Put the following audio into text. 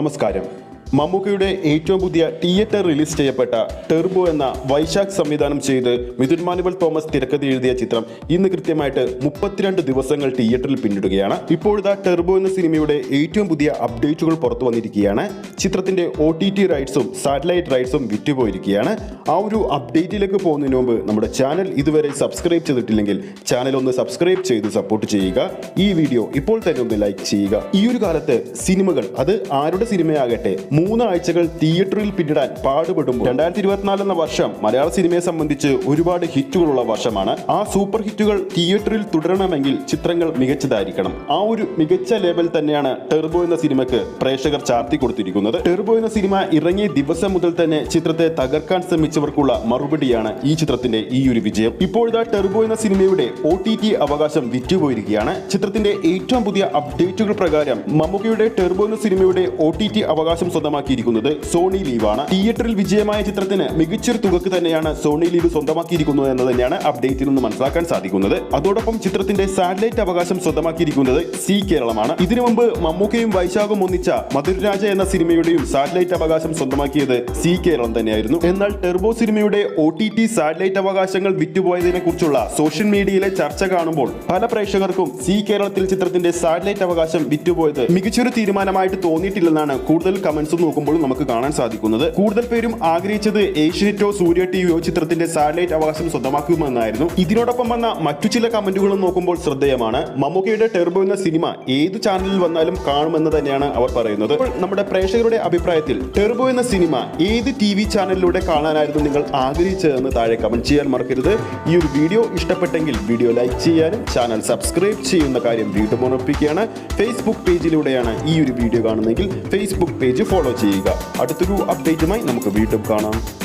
നമസ്കാരം മമ്മൂക്കയുടെ ഏറ്റവും പുതിയ തിയേറ്റർ റിലീസ് ചെയ്യപ്പെട്ട ടെർബോ എന്ന വൈശാഖ് സംവിധാനം ചെയ്ത് മിഥുൻ മാനുവൽ തോമസ് തിരക്കഥ എഴുതിയ ചിത്രം ഇന്ന് കൃത്യമായിട്ട് മുപ്പത്തിരണ്ട് ദിവസങ്ങൾ തിയേറ്ററിൽ പിന്നിടുകയാണ്. ഇപ്പോഴത്തെ ടെർബോ എന്ന സിനിമയുടെ ഏറ്റവും പുതിയ അപ്ഡേറ്റുകൾ പുറത്തു വന്നിരിക്കുകയാണ്. ചിത്രത്തിന്റെ ഒ ടി ടി റൈറ്റ്സും സാറ്റലൈറ്റ് റൈറ്റ്സും വിറ്റുപോയിരിക്കുകയാണ്. ആ ഒരു അപ്ഡേറ്റിലേക്ക് പോകുന്നതിന് മുമ്പ് നമ്മുടെ ചാനൽ ഇതുവരെ സബ്സ്ക്രൈബ് ചെയ്തിട്ടില്ലെങ്കിൽ ചാനൽ ഒന്ന് സബ്സ്ക്രൈബ് ചെയ്ത് സപ്പോർട്ട് ചെയ്യുക. ഈ വീഡിയോ ഇപ്പോൾ തന്നെ ഒന്ന് ലൈക്ക് ചെയ്യുക. ഈ ഒരു കാലത്ത് സിനിമകൾ അത് ആരുടെ സിനിമയാകട്ടെ മൂന്ന് ആഴ്ചകൾ തിയേറ്ററിൽ പിന്നിടാൻ പാടുപെടുമ്പോൾ രണ്ടായിരത്തി ഇരുപത്തിനാല് എന്ന വർഷം മലയാള സിനിമയെ സംബന്ധിച്ച് ഒരുപാട് ഹിറ്റുകളുള്ള വർഷമാണ്. ആ സൂപ്പർ ഹിറ്റുകൾ തിയേറ്ററിൽ തുടരണമെങ്കിൽ ചിത്രങ്ങൾ മികച്ചതായിരിക്കണം. ആ ഒരു മികച്ച ലേബൽ തന്നെയാണ് ടെർബോ എന്ന സിനിമയ്ക്ക് പ്രേക്ഷകർ ചാർത്തി കൊടുത്തിരിക്കുന്നത്. ടെർബോ എന്ന സിനിമ ഇറങ്ങിയ ദിവസം മുതൽ തന്നെ ചിത്രത്തെ തകർക്കാൻ ശ്രമിച്ചവർക്കുള്ള മറുപടിയാണ് ഈ ചിത്രത്തിന്റെ ഈ ഒരു വിജയം. ഇപ്പോഴത്തെ ടെർബോ എന്ന സിനിമയുടെ ഒ ടി ടി അവകാശം വിറ്റുപോയിരിക്കുകയാണ്. ചിത്രത്തിന്റെ ഏറ്റവും പുതിയ അപ്ഡേറ്റുകൾ പ്രകാരം മമ്മൂക്കയുടെ ടെർബോ എന്ന സിനിമയുടെ ഒ ടി ടി അവകാശം സ്വന്തമാക്കിയിരിക്കുന്നത് സോണി ലീവാണ്. തിയേറ്ററിൽ വിജയമായ ചിത്രത്തിന് മികച്ചൊരു തുകക്ക് തന്നെയാണ് സോണി ലീവ് സ്വന്തമാക്കിയിരിക്കുന്നത് എന്ന് തന്നെയാണ് അപ്ഡേറ്റിൽ നിന്ന് മനസ്സിലാക്കാൻ സാധിക്കുന്നത്. അതോടൊപ്പം ചിത്രത്തിന്റെ സാറ്റലൈറ്റ് അവകാശം സ്വന്തമാക്കിയിരിക്കുന്നത് സി കേരളമാണ്. ഇതിനു മുമ്പ് മമ്മൂക്കയും വൈശാഖും ഒന്നിച്ച മധുരരാജ എന്ന സിനിമയുടെയും സാറ്റലൈറ്റ് അവകാശം സ്വന്തമാക്കിയത് സി കേരളം തന്നെയായിരുന്നു. എന്നാൽ ടെർബോ സിനിമയുടെ ഒ ടി ടി സാറ്റലൈറ്റ് അവകാശങ്ങൾ വിറ്റുപോയതിനെ കുറിച്ചുള്ള സോഷ്യൽ മീഡിയയിലെ ചർച്ച കാണുമ്പോൾ പല പ്രേക്ഷകർക്കും സി കേരളത്തിൽ ചിത്രത്തിന്റെ സാറ്റലൈറ്റ് അവകാശം വിറ്റുപോയത് മികച്ചൊരു തീരുമാനമായിട്ട് തോന്നിയിട്ടില്ലെന്നാണ് കൂടുതൽ കമന്റ്സ് നോക്കുമ്പോൾ നമുക്ക് കാണാൻ സാധിക്കുന്നത്. കൂടുതൽ പേരും ആഗ്രഹിച്ചത് ഏഷ്യനെറ്റോ സൂര്യ ടിവിയോ ചിത്രത്തിന്റെ സാറ്റലൈറ്റ് അവകാശം സ്വന്തമാക്കുമെന്നായിരുന്നു. ഇതിനോടൊപ്പം വന്ന മറ്റു ചില കമന്റുകളും നോക്കുമ്പോൾ ശ്രദ്ധേയമാണ്. മമ്മൂക്കയുടെ ടെർബോ എന്ന സിനിമ ഏത് ചാനലിൽ വന്നാലും കാണുമെന്ന് തന്നെയാണ് അവർ പറയുന്നത്. നമ്മുടെ പ്രേക്ഷകരുടെ അഭിപ്രായത്തിൽ ടെർബോ എന്ന സിനിമ ഏത് ടി വി ചാനലിലൂടെ കാണാനായിരുന്നു നിങ്ങൾ ആഗ്രഹിച്ചതെന്ന് താഴെ കമന്റ് ചെയ്യാൻ മറക്കരുത്. ഈ ഒരു വീഡിയോ ഇഷ്ടപ്പെട്ടെങ്കിൽ വീഡിയോ ലൈക്ക് ചെയ്യാനും ചാനൽ സബ്സ്ക്രൈബ് ചെയ്യുന്ന കാര്യം വീണ്ടും ഓർമ്മിപ്പിക്കുകയാണ്. ഫേസ്ബുക്ക് പേജിലൂടെയാണ് ഈ ഒരു വീഡിയോ കാണുന്നതെങ്കിൽ ഫേസ്ബുക്ക് പേജ് ഫോളോ ചെയ്യുക. അടുത്തൊരു അപ്ഡേറ്റുമായി നമുക്ക് വീണ്ടും കാണാം.